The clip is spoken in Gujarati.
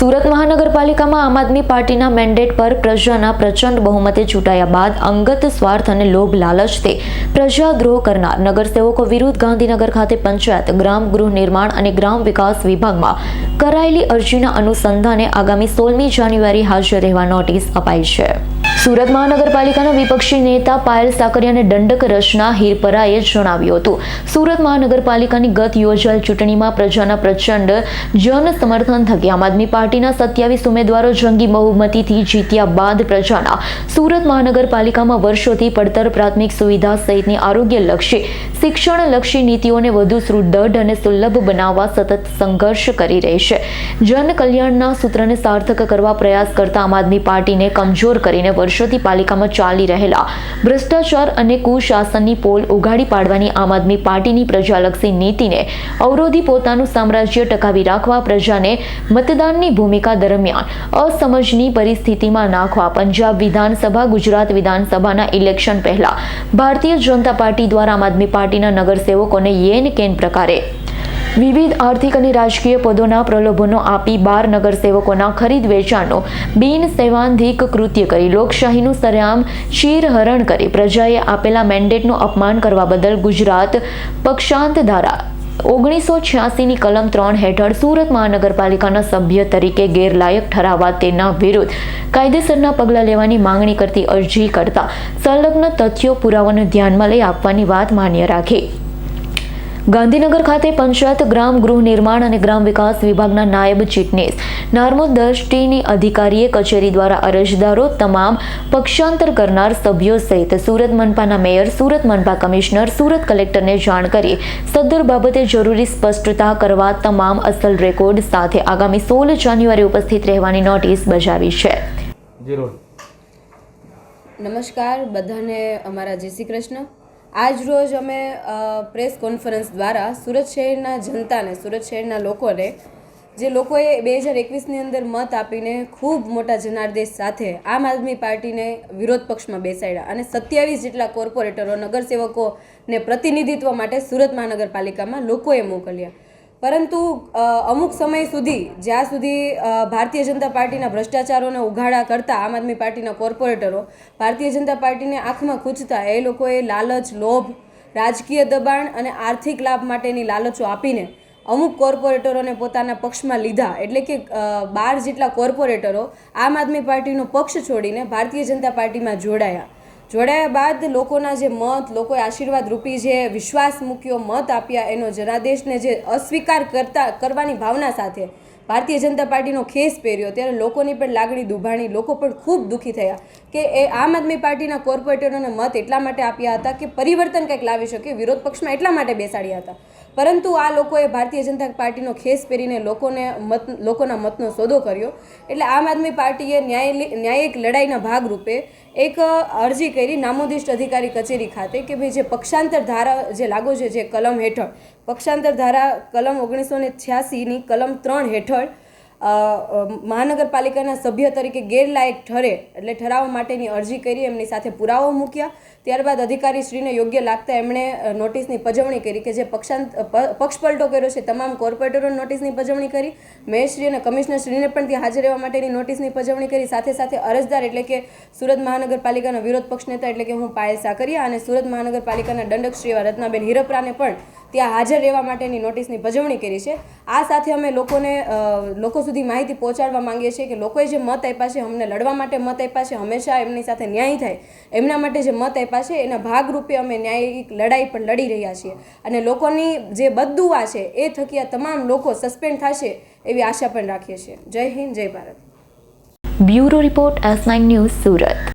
સુરત મહાનગરપાલિકામાં આમ આદમી પાર્ટીના મેન્ડેટ પર પ્રજાના પ્રચંડ બહુમતે ચૂંટાયા બાદ અંગત સ્વાર્થ અને લોભ લાલચથી પ્રજાદ્રોહ કરનાર નગરસેવકો વિરુદ્ધ ગાંધીનગર ખાતે પંચાયત, ગ્રામ ગૃહ નિર્માણ અને ગ્રામ વિકાસ વિભાગમાં કરાયેલી અરજીના અનુસંધાને આગામી સોળમી જાન્યુઆરી હાજર રહેવા નોટિસ અપાઈ છે. સુરત મહાનગરપાલિકાના વિપક્ષી નેતા પાયલ સાકરિયાને દંડક રચના હીરપરાએ જણાવ્યું હતું. સુરત મહાનગરપાલિકાની ગત યોજાયેલ ચૂંટણીમાં પ્રજાના પ્રચંડ જન સમર્થન થકી આમ આદમી પાર્ટીના સત્યાવીસ ઉમેદવારો જંગી બહુમતીથી જીત્યા બાદ પ્રજાના સુરત મહાનગરપાલિકામાં વર્ષોથી પડતર પ્રાથમિક સુવિધા સહિતની આરોગ્યલક્ષી, શિક્ષણલક્ષી નીતિઓને વધુ સુદૃઢ અને સુલભ બનાવવા સતત સંઘર્ષ કરી રહી છે. જન કલ્યાણના સૂત્રને સાર્થક કરવા પ્રયાસ કરતા આમ આદમી પાર્ટીને કમજોર કરીને વર્ષોથી પાલિકામાં ચાલી રહેલા ભ્રષ્ટાચાર અને કુશાસનની પોલ ઉઘાડી પાડવાની આમ આદમી પાર્ટીની પ્રજાલક્ષી નીતિને અવરોધી પોતાનું સામ્રાજ્ય ટકાવી રાખવા પ્રજાને મતદાનની ભૂમિકા દરમિયાન અસમજની પરિસ્થિતિમાં નાખવા પંજાબ વિધાનસભા, ગુજરાત વિધાનસભાના ઇલેક્શન પહેલા ભારતીય જનતા પાર્ટી દ્વારા આમ આદમી પાર્ટીના નગરસેવકોને યેન કેન પ્રકારે વિવિધ આર્થિક અને રાજકીય પદોના પ્રલોભનો આપી બાર નગરસેવકોના ખરીદ વેચાણનો બિન સેવાંધિક કૃત્ય કરી લોકશાહીનું સરેઆમ ચીરહરણ કરી પ્રજાએ આપેલા મેન્ડેટનું અપમાન કરવા બદલ ગુજરાત પક્ષાંત ધારા. ઓગણીસો છ્યાસીની કલમ ત્રણ હેઠળ સુરત મહાનગરપાલિકાના સભ્ય તરીકે ગેરલાયક ઠરાવવા તેના વિરુદ્ધ કાયદેસરના પગલાં લેવાની માંગણી કરતી અરજી કરતા સંલગ્ન તથ્યો પુરાવાને ધ્યાનમાં લઈ આપવાની વાત માન્ય રાખી. ગાંધીનગર ખાતે પંચાયત ગ્રામ ગૃહ નિર્માણ અને ગ્રામ વિકાસ વિભાગના નાયબ ચીટનીસ નાર્મોદ દ્રષ્ટિની અધિકારીએ કચેરી દ્વારા અરજદારો તમામ પક્ષાંતર કરનાર સભ્યો સહિત સુરત મનપાના મેયર સુરત મનપા કમિશનર સુરત કલેક્ટરને જાણ કરી સદ્દર બાબતે જરૂરી સ્પષ્ટતા કરવા તમામ અસલ રેકોર્ડ સાથે આગામી સોળ જાન્યુઆરી ઉપસ્થિત રહેવાની નોટિસ બજાવી છે. નમસ્કાર બધાને અમારા જય શ્રી કૃષ્ણ. આજ રોજ અમે પ્રેસ કોન્ફરન્સ દ્વારા સુરત શહેરના જનતાને, સુરત શહેરના લોકોને, જે લોકોએ બે હજાર એકવીસની અંદર મત આપીને ખૂબ મોટા જનાદેશ સાથે આમ આદમી પાર્ટીને વિરોધ પક્ષમાં બેસાડ્યા અને સત્યાવીસ જેટલા કોર્પોરેટરો નગરસેવકોને પ્રતિનિધિત્વ માટે સુરત મહાનગરપાલિકામાં લોકોએ મોકલ્યા. પરંતુ અમુક સમય સુધી, જ્યાં સુધી ભારતીય જનતા પાર્ટીના ભ્રષ્ટાચારોને ઉઘાડા કરતા આમ આદમી પાર્ટીના કોર્પોરેટરો ભારતીય જનતા પાર્ટીને આંખમાં ખૂંચતા, એ લોકોએ લાલચ, લોભ, રાજકીય દબાણ અને આર્થિક લાભ માટેની લાલચો આપીને અમુક કોર્પોરેટરોને પોતાના પક્ષમાં લીધા. એટલે કે બાર જેટલા કોર્પોરેટરો આમ આદમી પાર્ટીનો પક્ષ છોડીને ભારતીય જનતા પાર્ટીમાં જોડાયા. જોડાયા બાદ લોકોના જે મત, લોકોએ આશીર્વાદ રૂપી જે વિશ્વાસ મૂક્યો, મત આપ્યા એનો જનાદેશને જે અસ્વીકાર કરતા, કરવાની ભાવના સાથે ભારતીય જનતા પાર્ટીનો ખેસ પહેર્યો. ત્યારે લોકોની પણ લાગણી દુભાણી, લોકો પણ ખૂબ દુઃખી થયા કે એ આમ આદમી પાર્ટીના કોર્પોરેટરોને મત એટલા માટે આપ્યા હતા કે પરિવર્તન કંઈક લાવી શકે, વિરોધ પક્ષમાં એટલા માટે બેસાડ્યા હતા. પરંતુ આ લોકોએ ભારતીય જનતા પાર્ટીનો ખેસ પહેરીને લોકોને મત, લોકોના મતનો સોદો કર્યો. એટલે આમ આદમી પાર્ટીએ ન્યાય ન્યાયિક લડાઈના ભાગરૂપે એક અરજી કરી નામોદિષ્ટ અધિકારી કચેરી ખાતે કે ભાઈ જે પક્ષાંતર ધારા, જે લાગુ છે જે કલમ હેઠળ, પક્ષાંતર ધારા કલમ ઓગણીસો ને છ્યાસીની કલમ ત્રણ હેઠળ અ, મહાનગરપાલિકાના સભ્ય તરીકે ગેરલાયક ઠરે એટલે ઠરાવવા માટેની અરજી કરી એમની સાથે પુરાવો મૂક્યા. ત્યારબાદ અધિકારીશ્રીને યોગ્ય લાગતા એમણે નોટિસની પજવણી કરી કે જે પક્ષાંત પક્ષપલટો કર્યો છે તમામ કોર્પોરેટરોને નોટિસની પજવણી કરી. મેયરશ્રી અને કમિશનરશ્રીને પણ ત્યાં હાજર રહેવા માટેની નોટિસની પજવણી કરી. સાથે સાથે અરજદાર એટલે કે સુરત મહાનગરપાલિકાના વિરોધ પક્ષ નેતા એટલે કે હું પાયલ સાકરિયા અને સુરત મહાનગરપાલિકાના દંડક શ્રી એવા રત્નાબેન હિરપરાને પણ ત્યાં હાજર રહેવા માટેની નોટિસની ભજવણી કરી છે. આ સાથે અમે લોકોને લોકો સુધી માહિતી પહોંચાડવા માંગીએ છીએ કે લોકોએ જે મત આપ્યા છે, અમને લડવા માટે મત આપ્યા છે, હંમેશા એમની સાથે ન્યાય થાય. એમના માટે જે મત આપ્યા છે, એના ભાગરૂપે અમે ન્યાયિક લડાઈ પણ લડી રહ્યા છીએ. અને લોકોની જે બદદુઆ છે, એ થકી તમામ લોકો સસ્પેન્ડ થશે એવી આશા પણ રાખીએ છીએ. જય હિન્દ, જય Bharat. Bureau report S nine news Surat.